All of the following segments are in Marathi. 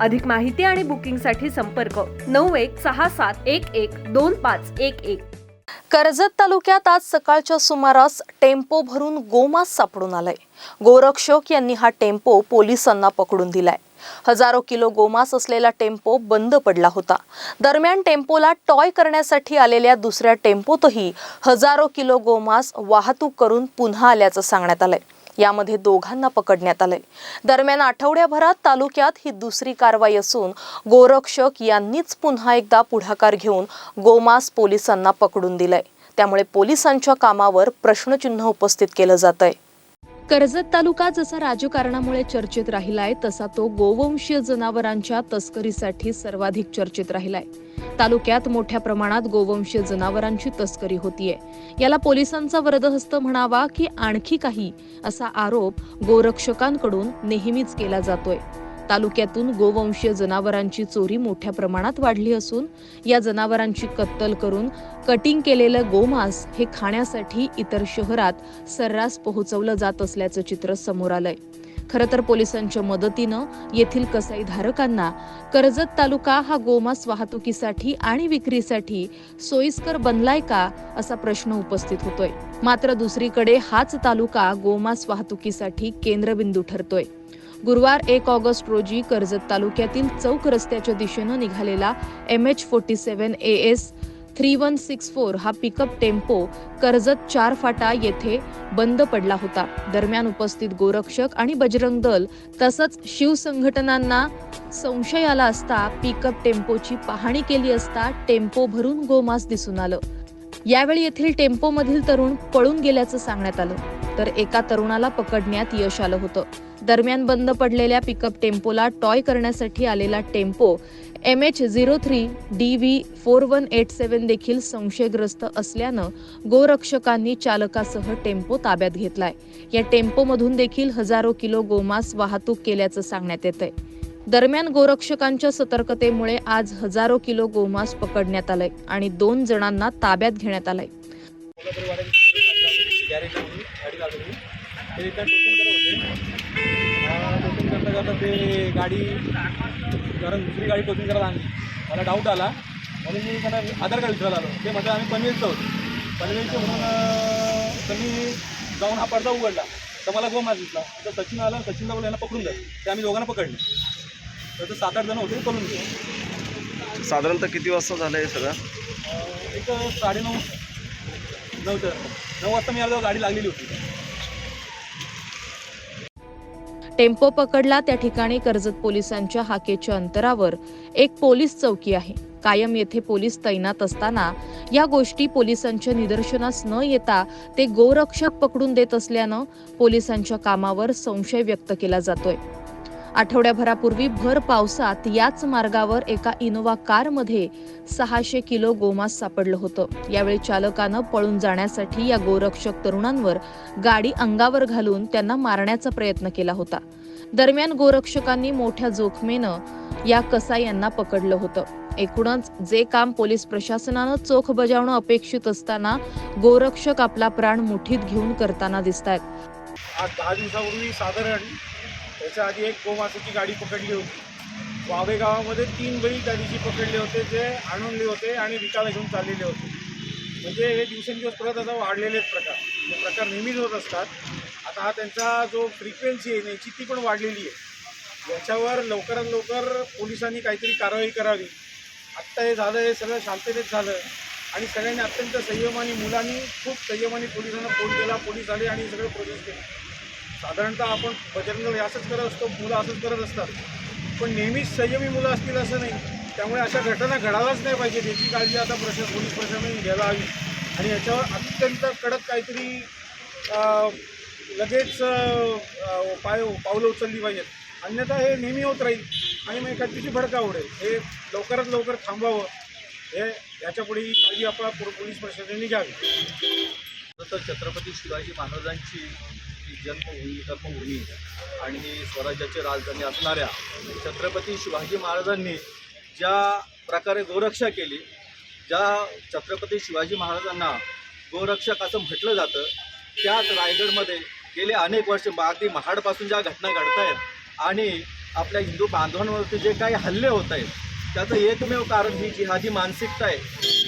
अधिक माहिती आणि बुकिंगसाठी संपर्क नऊ एक सहा सात एक एक दोन पाच एक एक. कर्जत तालुक्यात आज सकाळच्या सुमारास टेम्पो भरून गोमास सापडून आलाय. गोरक्षक यांनी हा टेम्पो पोलिसांना पकडून दिलाय. हजारो किलो गोमास असलेला टेम्पो बंद पडला होता. दरम्यान टेम्पोला टॉय करण्यासाठी आलेल्या दुसऱ्या टेम्पोतही हजारो किलो गोमास वाहतूक करून पुन्हा आल्याचं सांगण्यात आलंय. यामध्ये दोघांना पकडण्यात आलंय. दरम्यान आठवड्याभरात तालुक्यात ही दुसरी कारवाई असून गोरक्षक यांनीच पुन्हा एकदा पुढाकार घेऊन गोमास पोलिसांना पकडून दिलंय. त्यामुळे पोलिसांच्या कामावर प्रश्नचिन्ह उपस्थित केलं जात आहे कर्जत तालुका जसा राजकारणामुळे चर्चेत राहिलाय तसा तो गोवंशीय जनावरांच्या तस्करीसाठी सर्वाधिक चर्चेत राहिलाय. तालुक्यात मोठ्या प्रमाणात गोवंशीय जनावरांची तस्करी होतीये. याला पोलिसांचा वरदहस्त म्हणावा की आणखी काही असा आरोप गोरक्षकांकडून नेहमीच केला जातोय. तालुक्यातून गोवंशीय जनावरांची चोरी मोठ्या प्रमाणात वाढली असून या जनावरांची कत्तल करून कटिंग केलेलं गोमांस हे खाण्यासाठी इतर शहरात सर्रास पोहोचवलं जात असल्याचं चित्र समोर आलंय. खरं तर पोलिसांच्या मदतीनं येथील कसाई धारकांना कर्जत तालुका हा गोमांस वाहतुकीसाठी आणि विक्रीसाठी सोयीस्कर बनलाय का असा प्रश्न उपस्थित होतोय. मात्र दुसरीकडे हाच तालुका गोमांस वाहतुकीसाठी केंद्रबिंदू ठरतोय. गुरुवार एक ऑगस्ट रोजी कर्जत तालुक्यातील चौक रस्त्याच्या दिशेनं निघालेला M H forty seven A S three one six four हा पिकअप टेम्पो कर्जत चार फाटा येथे बंद पडला होता. दरम्यान उपस्थित गोरक्षक आणि बजरंग दल तसंच शिवसंघटनांना संशय आला असता पिकअप टेम्पोची पाहणी केली असता टेम्पो भरून गोमास दिसून आलं. यावेळी येथील टेम्पोमधील तरुण पळून गेल्याचं सांगण्यात आलं. तर एका तरुणाला पकडण्यात यश आलं होतं. दरम्यान बंद पडलेल्या पिकअप टेम्पोला टॉय करण्यासाठी आलेला tempo M H zero three D V four one eight seven देखील संशयग्रस्त असल्यानं गोरक्षकांनी चालकासह टेम्पो ताब्यात घेतलाय. या टेम्पोमधून देखील हजारो किलो गोमांस वाहतूक केल्याचं सांगण्यात येतंय. दरम्यान गोरक्षकांच्या सतर्कतेमुळे आज हजारो किलो गोमांस पकडण्यात आलंय आणि दोन जणांना ताब्यात घेण्यात आलंय. गॅरेज गाडी लागली ते रिटर्न टोचन करत होते टोचन करता करता ते गाडी कारण दुसरी गाडी टोचन करत आणली. मला डाऊट आला. म्हणून मी त्यांना आधार कार्ड विचारायला आलो. ते म्हणजे आम्ही पनवेलचं होतो. पनवेलचं म्हणून त्यांनी जाऊन हा पडदा उघडला. तर मला गो मार दिसला. तर सचिन आला सचिनला बोला यांना पकडून द्या ते आम्ही दोघांना पकडले. तर ते सात आठ जण होते पळून गेले. साधारणतः किती वाजता झालं हे सगळं? एक साडेनऊ नऊच्या नऊ वाजता मी आलो गाडी लागलेली होती. टेम्पो पकडला त्या ठिकाणी कर्जत पोलिसांच्या हाकेच्या अंतरावर एक पोलीस चौकी आहे. कायम येथे पोलीस तैनात असताना या गोष्टी पोलिसांच्या निदर्शनास न येता ते गोरक्षक पकडून देत असल्यानं पोलिसांच्या कामावर संशय व्यक्त केला जातोय. आठवड्याभरापूर्वी भर पावसात याच मार्गावर एका इनोवा कारमध्ये सहाशे किलो गोमास सापडलं होतं. यावेळी चालकानं पळून जाण्यासाठी या गोरक्षक तरुणांवर गाडी अंगावर घालून त्यांना मारण्याचा प्रयत्न केला होता. दरम्यान गोरक्षकांनी मोठ्या जोखमेनं या कसायांना पकडलं होतं. एकूणच जे काम पोलीस प्रशासनानं चोख बजावणं अपेक्षित असताना गोरक्षक आपला प्राण मुठीत घेऊन करताना दिसत आज दहा दिवसापूर्वी साधारण त्याच्या आधी एक गोमासाची गाडी पकडली होती. वावे गावामध्ये तीन बैल त्या दिवशी पकडले होते जे आणूनले होते आणि विकायला घेऊन चाललेले होते. म्हणजे हे दिवसेंदिवस परत आता वाढलेलेच प्रकार. हे प्रकार नेहमीच होत असतात. आता हा त्यांचा जो फ्रिक्वेन्सी आहे याची ती पण वाढलेली आहे. याच्यावर लवकरात लवकर पोलिसांनी काहीतरी कारवाई करावी. आत्ता हे झालं हे सगळं शांततेत झालं. आणि सगळ्यांनी अत्यंत संयमाने मुलांनी खूप संयमाने पोलिसांना फोन केला. पोलीस आले आणि सगळं प्रोसेस केलं. साधारणतः आपण बजरंग असंच करत असतो मुलं असंच करत असतात. पण नेहमीच संयमी मुलं असतील असं नाही. त्यामुळे अशा घटना घडायलाच नाही पाहिजे. याची काळजी आता प्रशासन पोलीस प्रशासनाने घ्यायला हवी. आणि याच्यावर अत्यंत कडक काहीतरी लगेच पाय पावलं उचलली पाहिजेत. अन्यथा हे नेहमी होत राहील. आणि मग एखाद दिवशी भडका उडेल. हे लवकरात लवकर थांबावं. हे याच्यापुढे ही काळजी आपला पोलीस प्रशासनाने घ्यावी. तर छत्रपती शिवाजी महाराजांची ही जन्मभूमी कर्मभूमी आणि स्वराज्याची राजधानी असणाऱ्या छत्रपती शिवाजी महाराजांनी ज्या प्रकारे गोरक्षा केली ज्या छत्रपती शिवाजी महाराजांना गोरक्षक असं म्हटलं जातं त्याच रायगडमध्ये गेले अनेक वर्ष अगदी महाडपासून ज्या घटना घडत आहेत आणि आपल्या हिंदू बांधवांवरती जे काही हल्ले होत आहेत त्याचं एकमेव कारण ही जिहादी मानसिकता आहे.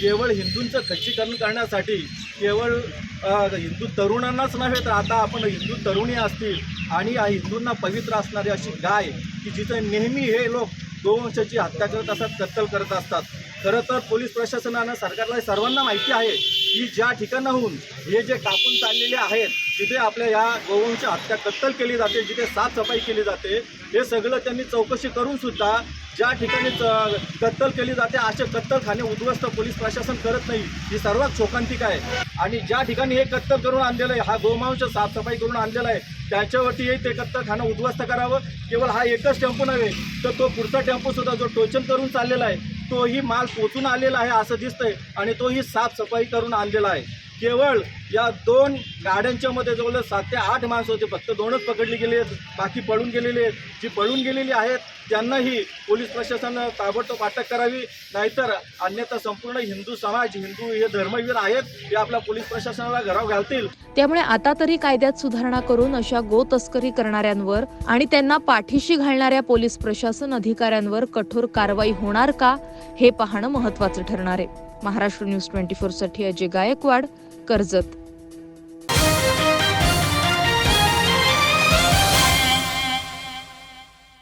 केवळ हिंदूंचं खच्चीकरण करण्यासाठी केवळ हिंदू तरुणांनाच नव्हे तर आता आपण हिंदू तरुणी असतील आणि या हिंदूंना पवित्र असणारी अशी गाय की जिथे नेहमी हे लोक गोवंशाची हत्या करत असतात कत्तल करत असतात. खरं तर पोलीस प्रशासनानं सरकारला सर्वांना माहिती आहे की ज्या ठिकाणाहून हे जे कापून चाललेले आहेत जिथे आपल्या या गोवंश हत्या कत्तल केली जाते जिथे साफसफाई केली जाते हे सगळं त्यांनी चौकशी करून सुद्धा ज्या ठिकाणी च- कत्तल केली जाते असे कत्तलखाने उद्ध्वस्त पोलीस प्रशासन करत नाही ही सर्वात शोकांतिक आहे. आणि ज्या ठिकाणी हे कत्तल करून आणलेलं आहे हा गोमांश साफसफाई करून आणलेला आहे त्याच्यावरती ते कत्तलखाना उद्ध्वस्त करावं. केवळ हा एकच टेम्पो नव्हे तर तो पुढचा टेम्पोसुद्धा जो टोचन करून चाललेला आहे तोही माल पोचून आलेला आहे असं दिसतंय आणि तोही साफसफाई करून आणलेला आहे. केवळ या दोन गाड्यांच्या मध्ये जवळ सात ते आठ माणसं होते. फक्त दोनच पकडली गेली आहेत बाकी पळून गेलेली आहेत. जी पळून गेलेली आहेत त्यांनाही पोलीस प्रशासनानं ताबडतोब अटक करावी नाहीतर अन्यथा संपूर्ण हिंदू समाज हिंदू हे धर्मवीर आहेत ते आपल्या पोलीस प्रशासनाला घराव घालतील. त्यामुळे आता तरी कायद्यात सुधारणा करून अशा गो तस्करी करणाऱ्यांवर आणि त्यांना पाठीशी घालणाऱ्या पोलीस प्रशासन अधिकाऱ्यांवर कठोर कारवाई होणार का हे पाहणं महत्वाचं ठरणार आहे. महाराष्ट्र न्यूज ट्वेंटी साठी अजय गायकवाड कर्जत.